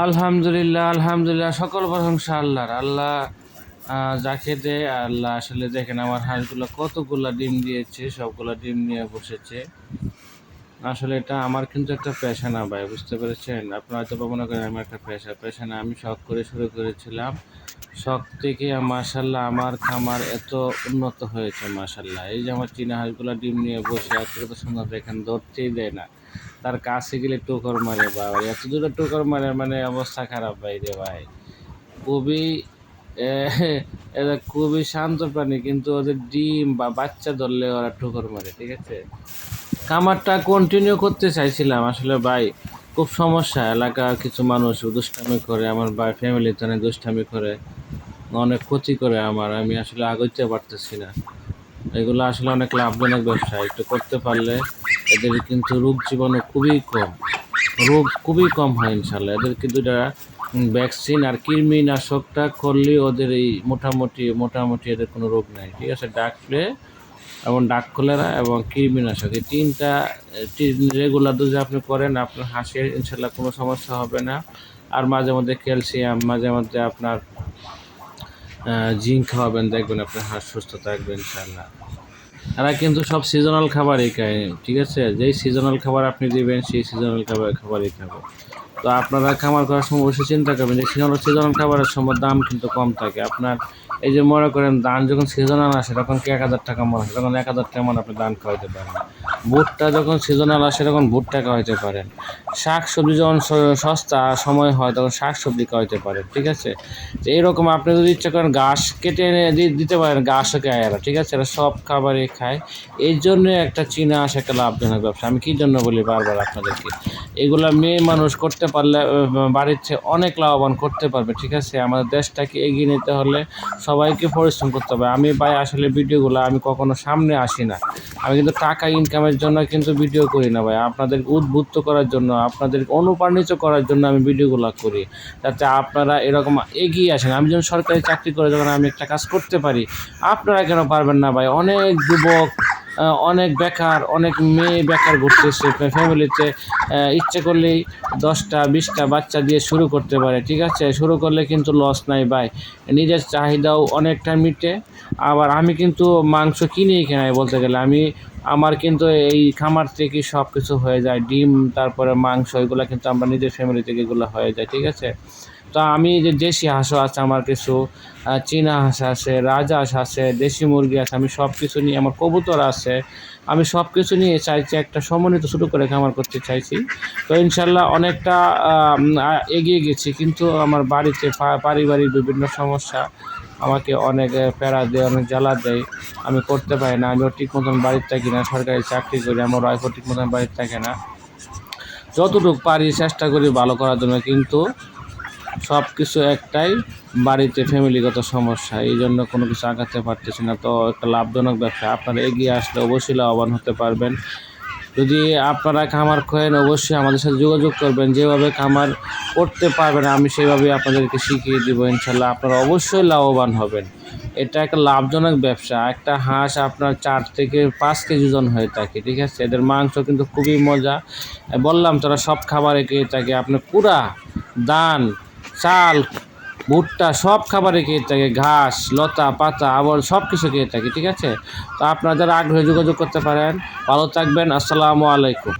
আলহামদুলিল্লাহ আলহামদুলিল্লাহ, সকল প্রশংসা আল্লাহর। আল্লাহ যাকে দেয় আল্লাহ আসলে দেখেন আমার হাঁসগুলো কতগুলা ডিম দিয়েছে, সবগুলা ডিম নিয়ে বসেছে। আসলে এটা আমার কিন্তু একটা পেশা না ভাই, বুঝতে পেরেছেন? আপনারা হয়তো বা মনে করেন আমার একটা পেশা পেশা না, আমি শখ করে শুরু করেছিলাম। শখ থেকে মাশাল্লাহ আমার খামার এত উন্নত হয়েছে মাশাল্লাহ এই যে আমার চীনা হাঁসগুলো ডিম নিয়ে বসে আছে কত সুন্দর দেখেন, ধরতেই দেয় না। তার কাছে গেলে টোকর মারে বাবা এত দূরে টোকর মারে মানে অবস্থা খারাপ ভাই রে ভাই। খুবই এরা খুবই শান্ত প্রাণী, কিন্তু ওদের ডিম বা বাচ্চা ধরলে ওরা ঠোকর মারে, ঠিক আছে? খামারটা কন্টিনিউ করতে চাইছিলাম, আসলে ভাই, খুব সমস্যা এলাকা কিছু মানুষ দুষ্টামি করে, আমার ভাই ফ্যামিলিতে অনেক দুষ্টামি করে, অনেক ক্ষতি করে আমার, আমি আসলে আগাইতে পারতেছি না। এগুলো আসলে অনেক লাভজনক ব্যবসা, একটু করতে পারলে এদের কিন্তু রোগ জীবাণু খুবই কম। রোগ খুবই কম হয় ইনশাল্লাহ এদের কিন্তু এটা ভ্যাকসিন আর কৃমিনাশকটা করলে ওদের এই মোটামুটি মোটামুটি এদের কোনো রোগ নাই, ঠিক আছে? ডাক ফ্লে এবং ডাক কলেরা এবং কৃমিনাশক, এই তিনটা রেগুলার ডোজে আপনি করেন, আপনার হাঁসের ইনশাল্লাহ কোনো সমস্যা হবে না। আর মাঝে মধ্যে ক্যালসিয়াম, মাঝে মধ্যে আপনার জিঙ্ক খাওয়াবেন, দেখবেন আপনার হাঁস সুস্থ থাকবে ইনশাল্লাহ এরা কিন্তু সব সিজনাল খাবারই খায়, ঠিক আছে? যেই সিজনাল খাবার আপনি দিবেন, সেই সিজনাল খাবার, খাবারই খাবে। তো আপনারা খামার করার সময় অবশ্যই চিন্তা করবেন যে সিজনাল সিজনাল খাবারের সময় দাম কিন্তু কম থাকে। আপনার এই যে মনে করেন, ধান যখন সিজনাল আসে, তখন কি এক হাজার টাকা মনে হয়? তখন এক হাজার টাকা মনে আপনি ধান খাওয়াইতে পারেন। ভুট্টা যখন সিজনাল আসে তখন ভুট্টা খাওয়াইতে পারেন। শাক সবজি যখন সস্তা সময় হয়, তখন শাক সবজি খাওয়াইতে পারেন, ঠিক আছে? তো এইরকম আপনি যদি ইচ্ছা করেন ঘাস কেটে এনে দিতে পারেন, ঘাসও খায় এরা, ঠিক আছে? এরা সব খাবারই খায়। এর জন্য একটা চীনা আসে একটা লাভজনক ব্যবসা। আমি কী জন্য বলি বারবার আপনাদেরকে? এগুলা মেয়ে মানুষ করতে পারলে বাড়ির চেয়ে অনেক লাভবান করতে পারবে, ঠিক আছে? আমাদের দেশটাকে এগিয়ে নিতে হলে সবাইকে পরিশ্রম করতে হবে। আমি ভাই, আসলে ভিডিওগুলো আমি কখনো সামনে আসি না। আমি কিন্তু টাকা ইনকামের জন্য কিন্তু ভিডিও করি না ভাই। আপনাদের উদ্বুদ্ধ করার জন্য আপনাদের অনুপ্রাণিত করার জন্য আমি ভিডিওগুলো করি। যাতে আপনারা এরকম এগিয়ে আসেন। আমি যখন সরকারি চাকরি করে, যখন আমি একটা কাজ করতে পারি, আপনারা কেন পারবেন না ভাই? অনেক যুবক অনেক বেকার, অনেক মেয়ে বেকার ঘুরতেছে ফ্যামিলিতে ইচ্ছে করলেই দশটা, বিশটা বাচ্চা দিয়ে শুরু করতে পারে, ঠিক আছে? শুরু করলে কিন্তু লস নাই ভাই নিজের চাহিদাও অনেকটা মিটে। আবার আমি কিন্তু মাংস কিনেই কেনাই বলতে গেলে। আমি, আমার কিন্তু এই খামার থেকে সব কিছু হয়ে যায়। ডিম, তারপরে মাংস, এগুলো কিন্তু আমরা নিজের ফ্যামিলি থেকে এগুলো হয়ে যায়, ঠিক আছে? তো আমি যে দেশি হাঁসও আছে আমার কিছু চীনা হাঁস আছে রাজহাঁস আছে, দেশি মুরগি আছে, আমি সব কিছু নিয়ে, আমার কবুতর আছে, আমি সব কিছু নিয়ে চাইছি একটা সমন্বিত শুরু করে খামার করতে চাইছি। তো ইনশাল্লাহ অনেকটা এগিয়ে গেছি, কিন্তু আমার বাড়িতে পারিবারিক বিভিন্ন সমস্যা আমাকে অনেক প্যারা দেয়, অনেক জ্বালা দেয়, আমি করতে পারি না, আমিও ঠিক মতন বাড়িতে থাকি না, সরকারি চাকরি করি, আমার ওয়াইফও ঠিক মতন বাড়িতে থাকে না। যতটুকু পারি চেষ্টা করি ভালো করার জন্য, কিন্তু সব কিছু একটাই বাড়িতে ফ্যামিলিগত সমস্যা এই জন্য কোনো কিছু আগাতে পারতেছি না। তো একটা লাভজনক ব্যবসা, আপনারা এগিয়ে আসলে অবশ্যই লাভবান হতে পারবেন। যদি আপনারা খামার খোয়েন, অবশ্যই আমাদের সাথে যোগাযোগ করবেন। যেভাবে খামার করতে পারবেন, আমি সেভাবে আপনাদেরকে শিখিয়ে দিব, ইনশাল্লাহ আপনারা অবশ্যই লাভবান হবেন। এটা একটা লাভজনক ব্যবসা। একটা হাঁস আপনার চার থেকে পাঁচ কেজি ওজন হয়ে থাকে, ঠিক আছে? এদের মাংস কিন্তু খুবই মজা। বললাম, তারা সব খাবারে খেয়ে থাকে আপনার পুরা দান চাল, ভুট্টা, সব খাবারে খেয়ে থাকে, ঘাস, লতা, পাতা, আবর, সব কিছু খেয়ে থাকে, ঠিক আছে? তো আপনারা যারা আগ্রহে যোগাযোগ করতে পারেন, ভালো থাকবেন, আসসালামু আলাইকুম।